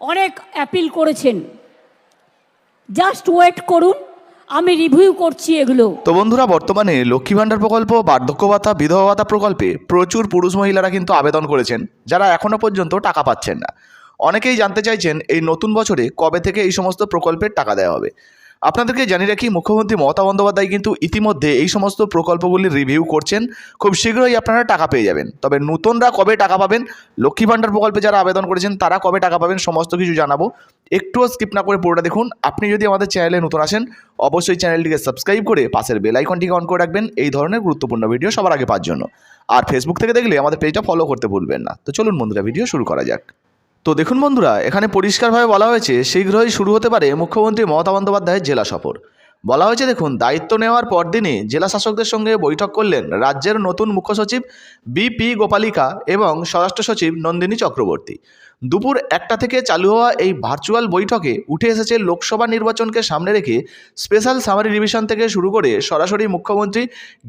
অনেক অ্যাপিল করেছেন। Just wait করুন, আমি রিভিউ করছি এগুলো। তো বন্ধুরা, বর্তমানে লক্ষ্মী ভাণ্ডার প্রকল্প, বার্ধক্য ভাতা, বিধবা ভাতা প্রকল্পে প্রচুর পুরুষ মহিলারা কিন্তু আবেদন করেছেন, যারা এখনও পর্যন্ত টাকা পাচ্ছেন না। অনেকেই জানতে চাইছেন, এই নতুন বছরে কবে থেকে এই সমস্ত প্রকল্পের টাকা দেওয়া হবে? আপনাদেরকে জানিয়ে রাখি, মুখ্যমন্ত্রী মমতা বন্দ্যোপাধ্যায় কিন্তু ইতিমধ্যে এই সমস্ত প্রকল্পগুলির রিভিউ করছেন। খুব শীঘ্রই আপনারা টাকা পেয়ে যাবেন। তবে নতুনরা কবে টাকা পাবেন, লক্ষ্মী ভাণ্ডার প্রকল্পে যারা আবেদন করেছেন, তারা কবে টাকা পাবেন সমস্ত কিছু জানাব। একটুও স্কিপ না করে পুরোটা দেখুন। আপনি যদি আমাদের চ্যানেলে নতুন আসেন, অবশ্যই চ্যানেলটিকে সাবস্ক্রাইব করে পাশের বেল আইকনটিকে অন করে রাখবেন। এই ধরনের গুরুত্বপূর্ণ ভিডিও সবার আগে পাওয়ার জন্য। আর ফেসবুক থেকে দেখলে আমাদের পেজটা ফলো করতে ভুলবেন না। তো চলুন বন্ধুরা ভিডিও শুরু করা যাক। তো দেখুন বন্ধুরা, এখানে পরিষ্কারভাবে বলা হয়েছে, শীঘ্রই শুরু হতে পারে মুখ্যমন্ত্রী মমতা বন্দ্যোপাধ্যায়ের জেলা সফর। বলা হয়েছে দেখুন, দায়িত্ব নেওয়ার পরদিনই জেলা শাসকদের সঙ্গে বৈঠক করলেন রাজ্যের নতুন মুখ্য সচিব বিপি গোপালিকা এবং স্বরাষ্ট্র সচিব নন্দিনী চক্রবর্তী। দুপুর একটা থেকে চালু হওয়া এই ভার্চুয়াল বৈঠকে উঠে এসেছে লোকসভা নির্বাচনকে সামনে রেখে স্পেশাল সামারি রিভিশন থেকে শুরু করে সরাসরি মুখ্যমন্ত্রী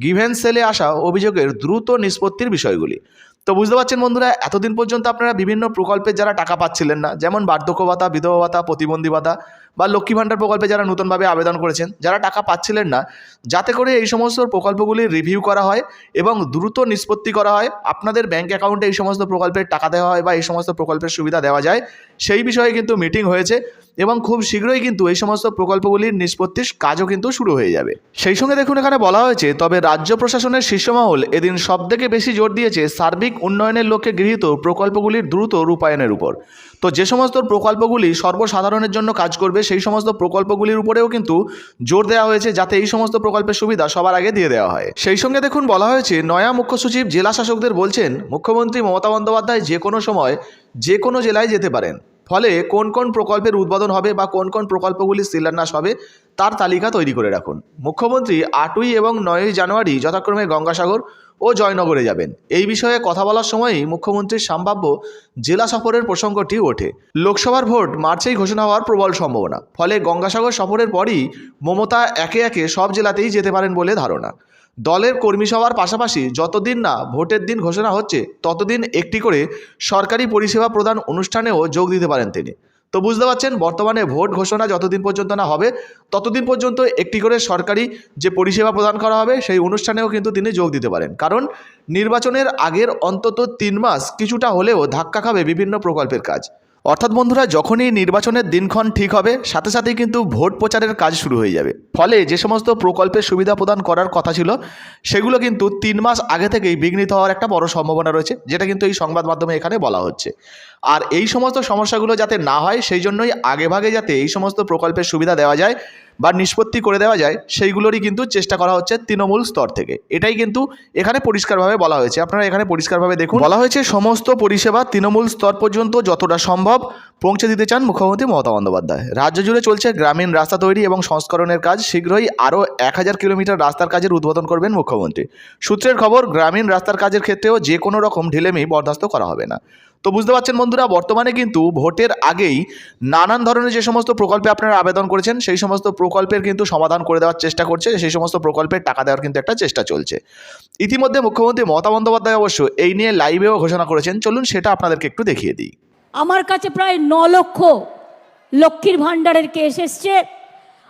গিভেন সেলে আসা অভিযোগের দ্রুত নিষ্পত্তির বিষয়গুলি। তো বুঝতে পারছেন বন্ধুরা, এতদিন পর্যন্ত আপনারা বিভিন্ন প্রকল্পের যারা টাকা পাচ্ছিলেন না, যেমন বার্ধক্য ভাতা, বিধবা ভাতা, প্রতিবন্ধী ভাতা বা লক্ষ্মী ভাণ্ডার প্রকল্পে যারা নতুনভাবে আবেদন করেছেন, যারা টাকা পাচ্ছিলেন না, যাতে করে এই সমস্ত প্রকল্পগুলি রিভিউ করা হয় এবং দ্রুত নিষ্পত্তি করা হয়, আপনাদের ব্যাঙ্ক অ্যাকাউন্টে এই সমস্ত প্রকল্পের টাকা দেওয়া হয় বা এই সমস্ত প্রকল্পের সুবিধা দেওয়া যায়, সেই বিষয়ে কিন্তু মিটিং হয়েছে এবং খুব শীঘ্রই কিন্তু এই সমস্ত প্রকল্পগুলির নিষ্পত্তির কাজও কিন্তু শুরু হয়ে যাবে। সেই সঙ্গে দেখুন, এখানে বলা হয়েছে, তবে রাজ্য প্রশাসনের শীর্ষমহল এদিন সবথেকে বেশি জোর দিয়েছে সার্বিক উন্নয়নের লক্ষ্যে গৃহীত প্রকল্পগুলির দ্রুত রূপায়ণের উপর। তো যে সমস্ত প্রকল্পগুলি সর্বসাধারণের জন্য কাজ করবে, সেই সমস্ত প্রকল্পগুলির উপরেও কিন্তু জোর দেওয়া হয়েছে যাতে এই সমস্ত প্রকল্পের সুবিধা সবার আগে দিয়ে দেওয়া হয়। সেই সঙ্গে দেখুন, বলা হয়েছে, নয়া মুখ্য সচিব, জেলা শাসকদের বলছেন, মুখ্যমন্ত্রী মমতা বন্দ্যোপাধ্যায় যে কোনো সময় যে কোনো জেলায় যেতে পারেন। ফলে কোন কোন প্রকল্পের উদ্বোধন হবে বা কোন কোন প্রকল্পগুলি শিলান্যাস হবে, তার তালিকা তৈরি করে রাখুন। মুখ্যমন্ত্রী আটই এবং নয়ই জানুয়ারি যথাক্রমে গঙ্গাসাগর ও জয়নগরে যাবেন। এই বিষয়ে কথা বলার সময়ই মুখ্যমন্ত্রীর সম্ভাব্য জেলা সফরের প্রসঙ্গটি ওঠে। লোকসভার ভোট মার্চেই ঘোষণা হওয়ার প্রবল সম্ভাবনা, ফলে গঙ্গাসাগর সফরের পরই মমতা একে একে সব জেলাতেই যেতে পারেন বলে ধারণা। দলের কর্মী সভার পাশাপাশি যতদিন না ভোটের দিন ঘোষণা হচ্ছে, ততদিন একটি করে সরকারি পরিষেবা প্রদান অনুষ্ঠানেও যোগ দিতে পারেন তিনি। তো বুঝতে পারছেন, বর্তমানে ভোট ঘোষণা যতদিন পর্যন্ত না হবে, ততদিন পর্যন্ত একটি করে সরকারি যে পরিষেবা প্রদান করা হবে, সেই অনুষ্ঠানেও কিন্তু তিনি যোগ দিতে পারেন। কারণ নির্বাচনের আগের অন্তত তিন মাস কিছুটা হলেও ধাক্কা খাবে বিভিন্ন প্রকল্পের কাজ। অর্থাৎ বন্ধুরা, যখনই নির্বাচনের দিনক্ষণ ঠিক হবে, সাথে সাথেই কিন্তু ভোট প্রচারের কাজ শুরু হয়ে যাবে। ফলে যে সমস্ত প্রকল্পের সুবিধা প্রদান করার কথা ছিল, সেগুলো কিন্তু তিন মাস আগে থেকেই বিঘ্নিত হওয়ার একটা বড় সম্ভাবনা রয়েছে, যেটা কিন্তু এই সংবাদ মাধ্যমে এখানে বলা হচ্ছে। আর এই সমস্ত সমস্যাগুলো যাতে না হয়, সেই জন্যই আগেভাগে যাতে এই সমস্ত প্রকল্পের সুবিধা দেওয়া যায় বা নিষ্পত্তি করে দেওয়া যায়, সেইগুলোরই কিন্তু চেষ্টা করা হচ্ছে তৃণমূল স্তর থেকে। এটাই কিন্তু এখানে পরিষ্কারভাবে বলা হয়েছে। আপনারা এখানে পরিষ্কারভাবে দেখুন। বলা হয়েছে, সমস্ত পরিষেবা তৃণমূল স্তর পর্যন্ত যতটা সম্ভব পৌঁছে দিতে চান মুখ্যমন্ত্রী মমতা বন্দ্যোপাধ্যায়। রাজ্য জুড়ে চলছে গ্রামীণ রাস্তা তৈরি এবং সংস্করণের কাজ। শীঘ্রই আরও এক হাজার কিলোমিটার রাস্তার কাজের উদ্বোধন করবেন মুখ্যমন্ত্রী। সূত্রের খবর, গ্রামীণ রাস্তার কাজের ক্ষেত্রেও যে কোনো রকম ঢিলেমি বরদাস্ত করা হবে না। তো বুঝতে পারছেন বন্ধুরা, বর্তমানে কিন্তু ভোটের আগেই নানান ধরনের যে সমস্ত প্রকল্পে আপনারা আবেদন করেছেন, সেই সমস্ত প্রকল্পের কিন্তু সমাধান করে দেওয়ার চেষ্টা করছে, সেই সমস্ত প্রকল্পের টাকা দেওয়ার কিন্তু একটা চেষ্টা চলছে। ইতিমধ্যে মুখ্যমন্ত্রী মমতা বন্দ্যোপাধ্যায় অবশ্য এই নিয়ে লাইভেও ঘোষণা করেছেন। চলুন সেটা আপনাদেরকে একটু দেখিয়ে দিই। আমার কাছে প্রায় ন লক্ষ লক্ষ্মীর ভাণ্ডারের কেস এসছে,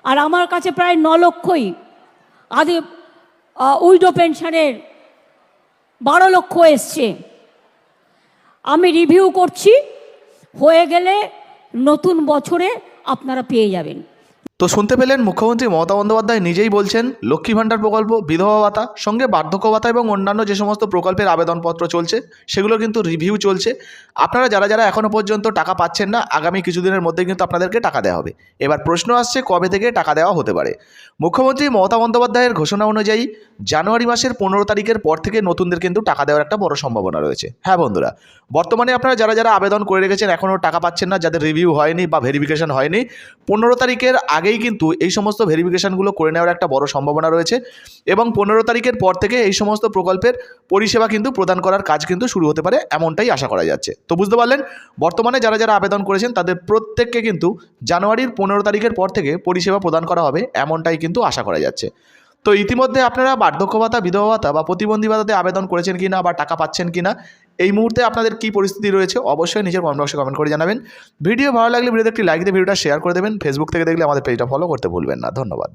আর আমার কাছে প্রায় ন লক্ষই আদি উইডো পেনশনের বারো লক্ষ এসছে। আমি রিভিউ করছি, হয়ে গেলে নতুন বছরে আপনারা পেয়ে যাবেন। তো শুনতে পেলেন মুখ্যমন্ত্রী মমতা বন্দ্যোপাধ্যায় নিজেই বলছেন, লক্ষ্মী ভাণ্ডার প্রকল্প, বিধবা ভাতা, সঙ্গে বার্ধক্য ভাতা এবং অন্যান্য যে সমস্ত প্রকল্পের আবেদনপত্র চলছে, সেগুলো কিন্তু রিভিউ চলছে। আপনারা যারা যারা এখনও পর্যন্ত টাকা পাচ্ছেন না, আগামী কিছুদিনের মধ্যে কিন্তু আপনাদেরকে টাকা দেওয়া হবে। এবার প্রশ্ন আসছে, কবে থেকে টাকা দেওয়া হতে পারে? মুখ্যমন্ত্রী মমতা বন্দ্যোপাধ্যায়ের ঘোষণা অনুযায়ী জানুয়ারি মাসের পনেরো তারিখের পর থেকে নতুনদের কিন্তু টাকা দেওয়ার একটা বড় সম্ভাবনা রয়েছে। হ্যাঁ বন্ধুরা, বর্তমানে আপনারা যারা যারা আবেদন করে রেখেছেন এখনও টাকা পাচ্ছেন না, যাদের রিভিউ হয়নি বা ভেরিফিকেশন হয়নি, পনেরো তারিখের আগেই কিন্তু এই সমস্ত ভেরিফিকেশনগুলো করে নেওয়ার একটা বড় সম্ভাবনা রয়েছে এবং পনেরো তারিখের পর থেকে এই সমস্ত প্রকল্পের পরিষেবা কিন্তু প্রদান করার কাজ কিন্তু শুরু হতে পারে এমনটাই আশা করা যাচ্ছে। তো বুঝতে পারলেন, বর্তমানে যারা যারা আবেদন করেছেন তাদের প্রত্যেককে কিন্তু জানুয়ারির পনেরো তারিখের পর থেকে পরিষেবা প্রদান করা হবে এমনটাই কিন্তু আশা করা যাচ্ছে। তো ইতিমধ্যে আপনারা বার্ধক্য ভাতা, বিধবা ভাতা বা প্রতিবন্ধী ভাতাতে আবেদন করেছেন কিনা বা টাকা পাচ্ছেন কিনা এই মুহূর্তে আপনাদের কী পরিস্থিতি রয়েছে, অবশ্যই নিজের কমেন্ট বক্সে কমেন্ট করে জানাবেন। ভিডিও ভালো লাগলে ভিডিওতে একটি লাইক দিয়ে ভিডিওটা শেয়ার করে দেবেন। ফেসবুক থেকে দেখলে আমাদের পেজটা ফলো করতে ভুলবেন না। ধন্যবাদ।